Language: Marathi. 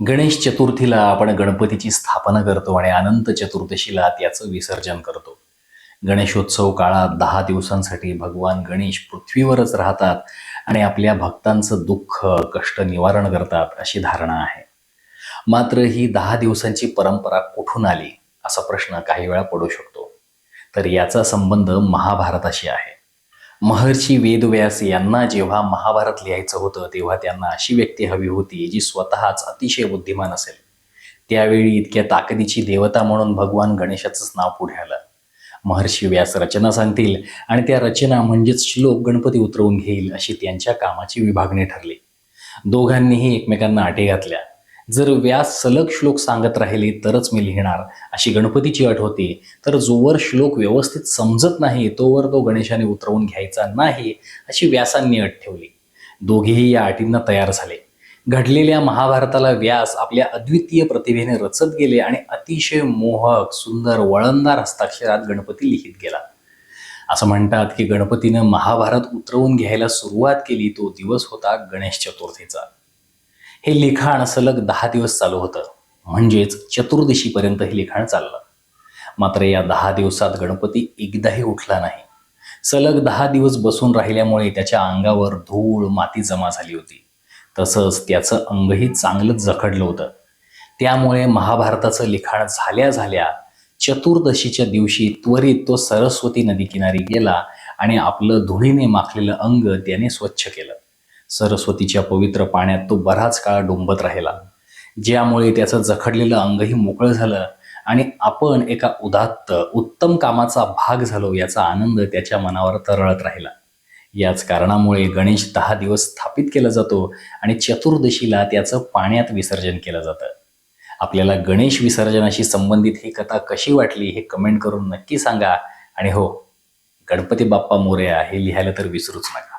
गणेश चतुर्थीला आपण गणपतीची स्थापना करतो आणि अनंत चतुर्दशीला त्याचं विसर्जन करतो. गणेशोत्सव काळात दहा दिवसांसाठी भगवान गणेश पृथ्वीवरच राहतात आणि आपल्या भक्तांचं दुःख कष्ट निवारण करतात अशी धारणा आहे. मात्र ही दहा दिवसांची परंपरा कुठून आली असा प्रश्न काही वेळा पडू शकतो. तर याचा संबंध महाभारताशी आहे. महर्षी वेदव्यास यांना जेव्हा महाभारत लिहायचं होतं तेव्हा त्यांना अशी व्यक्ती हवी होती जी स्वतःच अतिशय बुद्धिमान असेल. त्यावेळी इतक्या ताकदीची देवता म्हणून भगवान गणेशाचंच नाव पुढे आलं. महर्षी व्यास रचना सांगतील आणि त्या रचना म्हणजेच श्लोक गणपती उतरवून घेईल अशी त्यांच्या कामाची विभागणी ठरली. दोघांनीही एकमेकांना आटे घातल्या. जर व्यास सलग श्लोक सांगत राहिले तरच मी लिहिणार. अशी गणपतीची अट होती. तर जोवर श्लोक व्यवस्थित समजत नाही तोवर तो गणेशाने उतरवून घ्यायचा नाही अशी व्यासांनी अट ठेवली. दोघेही या अटींना तयार झाले. घडलेल्या महाभारताला व्यास आपल्या अद्वितीय प्रतिभेने रचत गेले आणि अतिशय मोहक सुंदर वळणदार हस्ताक्षरात गणपती लिहित गेला. असं म्हणतात की गणपतीनं महाभारत उतरवून घ्यायला सुरुवात केली तो दिवस होता गणेश चतुर्थीचा. हे लिखाण सलग दहा दिवस चालू होतं. म्हणजेच चतुर्दशीपर्यंत हे लिखाण चाललं. मात्र या दहा दिवसात गणपती एकदाही उठला नाही. सलग दहा दिवस बसून राहिल्यामुळे त्याच्या अंगावर धूळ माती जमा झाली होती. तसंच त्याचं अंगही चांगलंच जखडलं होतं. त्यामुळे महाभारताचं लिखाण झाल्या झाल्या चतुर्दशीच्या दिवशी त्वरित तो सरस्वती नदीकिनारी गेला आणि आपलं धुळीने माखलेलं अंग त्याने स्वच्छ केलं. सरस्वतीच्या पवित्र पाण्यात तो बराच काळ डुंबत राहिला. ज्यामुळे त्याचं जखडलेलं अंगही मोकळं झालं आणि आपण एका उदात्त उत्तम कामाचा भाग झालो याचा आनंद त्याच्या मनावर तरळत राहिला. याच कारणामुळे गणेश दहा दिवस स्थापित केला जातो आणि चतुर्दशीला त्याचं पाण्यात विसर्जन केलं जातं. आपल्याला गणेश विसर्जनाशी संबंधित ही कथा कशी वाटली हे कमेंट करून नक्की सांगा. आणि हो गणपती बाप्पा मोरया हे लिहायला तर विसरूच नका.